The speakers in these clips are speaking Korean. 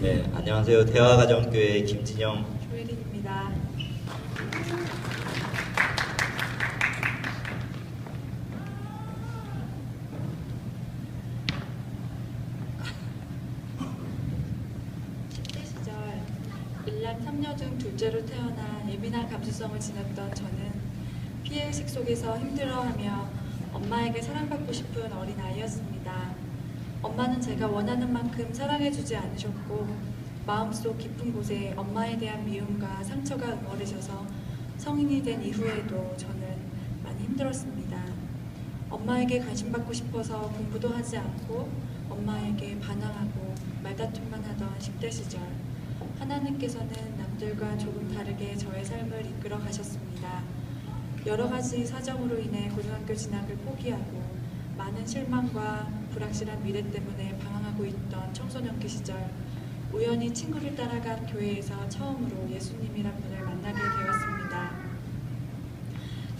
네, 안녕하세요. 대화가정교회 김진영. 조혜린입니다. (10대) 시절 일남 삼녀 중 둘째로 태어나 예민한 감수성을 지녔던 저는 피해의식 속에서 힘들어하며 엄마에게 사랑받고 싶은 어린아이였습니다. 엄마는 제가 원하는 만큼 사랑해주지 않으셨고 마음속 깊은 곳에 엄마에 대한 미움과 상처가 응어리셔서 성인이 된 이후에도 저는 많이 힘들었습니다. 엄마에게 관심받고 싶어서 공부도 하지 않고 엄마에게 반항하고 말다툼만 하던 10대 시절 하나님께서는 남들과 조금 다르게 저의 삶을 이끌어 가셨습니다. 여러 가지 사정으로 인해 고등학교 진학을 포기하고 많은 실망과 불확실한 미래 때문에 방황하고 있던 청소년기 시절 우연히 친구를 따라간 교회에서 처음으로 예수님이란 분을 만나게 되었습니다.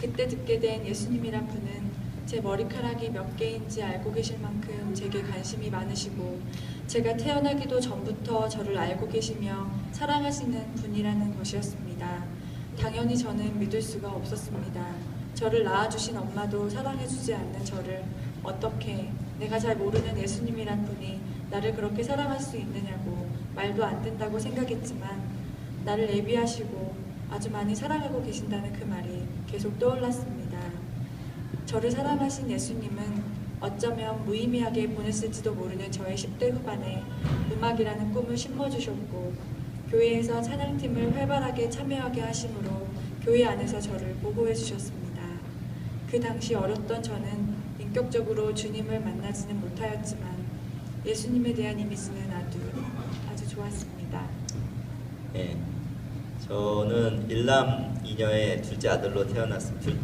그때 듣게 된 예수님이란 분은 제 머리카락이 몇 개인지 알고 계실 만큼 제게 관심이 많으시고 제가 태어나기도 전부터 저를 알고 계시며 사랑하시는 분이라는 것이었습니다. 당연히 저는 믿을 수가 없었습니다. 저를 낳아주신 엄마도 사랑해주지 않는 저를 어떻게 내가 잘 모르는 예수님이란 분이 나를 그렇게 사랑할 수 있느냐고 말도 안 된다고 생각했지만 나를 예비하시고 아주 많이 사랑하고 계신다는 그 말이 계속 떠올랐습니다. 저를 사랑하신 예수님은 어쩌면 무의미하게 보냈을지도 모르는 저의 10대 후반에 음악이라는 꿈을 심어주셨고 교회에서 찬양팀을 활발하게 참여하게 하심으로 교회 안에서 저를 보호해 주셨습니다. 그 당시 어렸던 저는 인격적으로 주님을 만나지는 못하였지만 예수님에 대한 이미지는 아주 아주 좋았습니다. 네, 저는 일남 이녀의 둘째 아들로 태어났습니다. 둘,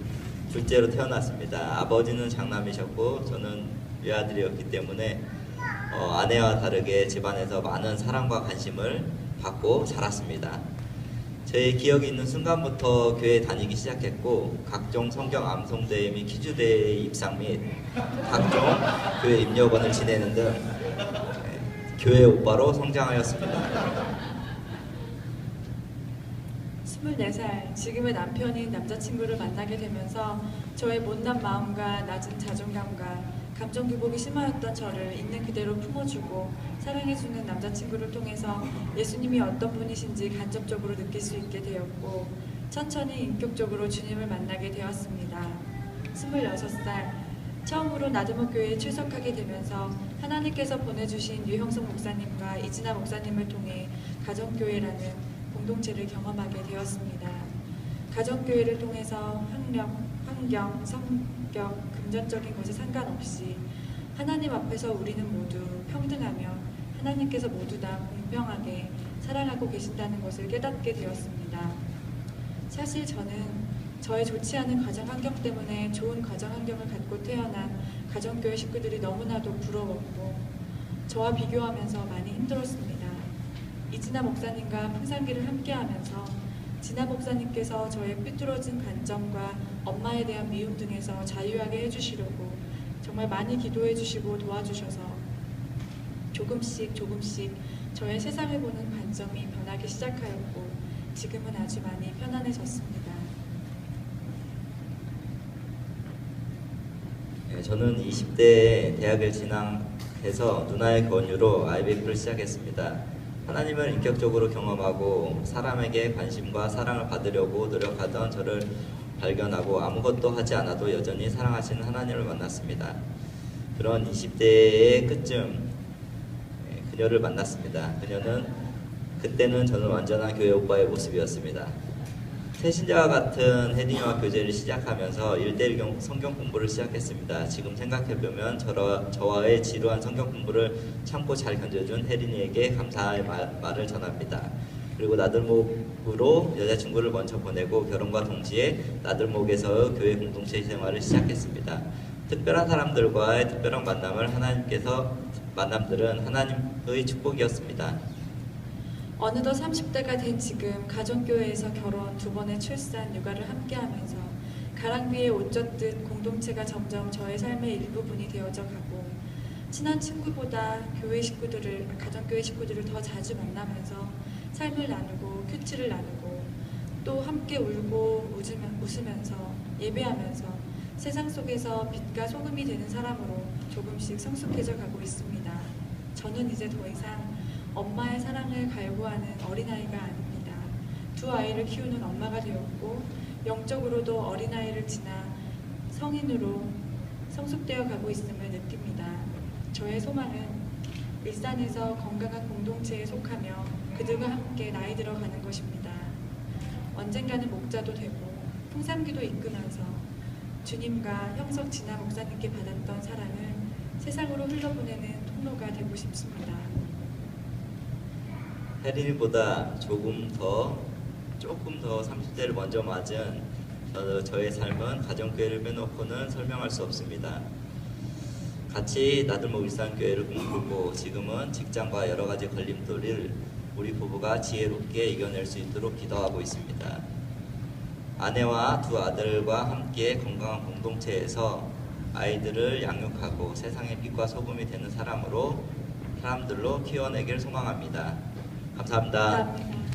둘째로 태어났습니다. 아버지는 장남이셨고 저는 외아들이었기 때문에 어, 아내와 다르게 집안에서 많은 사랑과 관심을 받고 자랐습니다. 제 기억이 있는 순간부터 교회 다니기 시작했고 각종 성경 암송대회 및 퀴즈대회 입상 및 각종 교회 입력원을 지내는 등 네, 교회 오빠로 성장하였습니다. 24살, 지금의 남편인 남자친구를 만나게 되면서 저의 못난 마음과 낮은 자존감과 감정 기복이 심하였던 저를 있는 그대로 품어주고 사랑해주는 남자친구를 통해서 예수님이 어떤 분이신지 간접적으로 느낄 수 있게 되었고 천천히 인격적으로 주님을 만나게 되었습니다. 26살, 처음으로 나드모 교회에 출석하게 되면서 하나님께서 보내주신 유형석 목사님과 이진아 목사님을 통해 가정교회라는 공동체를 경험하게 되었습니다. 가정교회를 통해서 학력, 환경, 성격, 금전적인 것에 상관없이 하나님 앞에서 우리는 모두 평등하며 하나님께서 모두 다 공평하게 사랑하고 계신다는 것을 깨닫게 되었습니다. 사실 저는 저의 좋지 않은 가정 환경 때문에 좋은 가정 환경을 갖고 태어난 가정교회 식구들이 너무나도 부러웠고 저와 비교하면서 많이 힘들었습니다. 이진아 목사님과 풍산기를 함께하면서 진아 목사님께서 저의 삐뚤어진 관점과 엄마에 대한 미움 등에서 자유하게 해주시려고 정말 많이 기도해 주시고 도와주셔서 조금씩 조금씩 저의 세상을 보는 관점이 변하기 시작하였고 지금은 아주 많이 편안해졌습니다. 네, 저는 20대에 대학을 진학해서 누나의 권유로 IBF를 시작했습니다. 하나님을 인격적으로 경험하고 사람에게 관심과 사랑을 받으려고 노력하던 저를 발견하고 아무것도 하지 않아도 여전히 사랑하시는 하나님을 만났습니다. 그런 20대의 끝쯤 네, 그녀를 만났습니다. 그녀는 그때는 저는 완전한 교회 오빠의 모습이었습니다. 새신자와 같은 헤딩과 교제를 시작하면서 1대1 성경 공부를 시작했습니다. 지금 생각해보면 저와, 저와의 지루한 성경 공부를 참고 잘 견뎌준 혜린이에게 감사의 말, 말을 전합니다. 그리고 나들목으로 여자친구를 먼저 보내고 결혼과 동시에 나들목에서 교회 공동체 생활을 시작했습니다. 특별한 사람들과의 특별한 만남을 하나님께서 만남들은 하나님의 축복이었습니다. 어느덧 30대가 된 지금 가정교회에서 결혼, 두 번의 출산, 육아를 함께하면서 가랑비에 옷 젖듯 공동체가 점점 저의 삶의 일부분이 되어져 가고 친한 친구보다 교회 식구들을 가정교회 식구들을 더 자주 만나면서 삶을 나누고 큐티를 나누고 또 함께 울고 웃으면서 예배하면서 세상 속에서 빛과 소금이 되는 사람으로 조금씩 성숙해져 가고 있습니다. 저는 이제 더 이상 엄마의 사랑을 갈구하는 어린아이가 아닙니다. 두 아이를 키우는 엄마가 되었고 영적으로도 어린아이를 지나 성인으로 성숙되어 가고 있음을 느낍니다. 저의 소망은 일산에서 건강한 공동체에 속하며 그들과 함께 나이 들어가는 것입니다. 언젠가는 목자도 되고 풍산기도 이끌면서 주님과 형석 진아 목사님께 받았던 사랑을 세상으로 흘러보내는 통로가 되고 싶습니다. 혜린이보다 조금 더 조금 더 30대를 먼저 맞은 저, 저의 삶은 가정교회를 빼놓고는 설명할 수 없습니다. 같이 나들목 일산교회를 꿈꾸고 지금은 직장과 여러 가지 걸림돌을 우리 부부가 지혜롭게 이겨낼 수 있도록 기도하고 있습니다. 아내와 두 아들과 함께 건강한 공동체에서 아이들을 양육하고 세상의 빛과 소금이 되는 사람으로 사람들로 키워내길 소망합니다. 감사합니다. 감사합니다.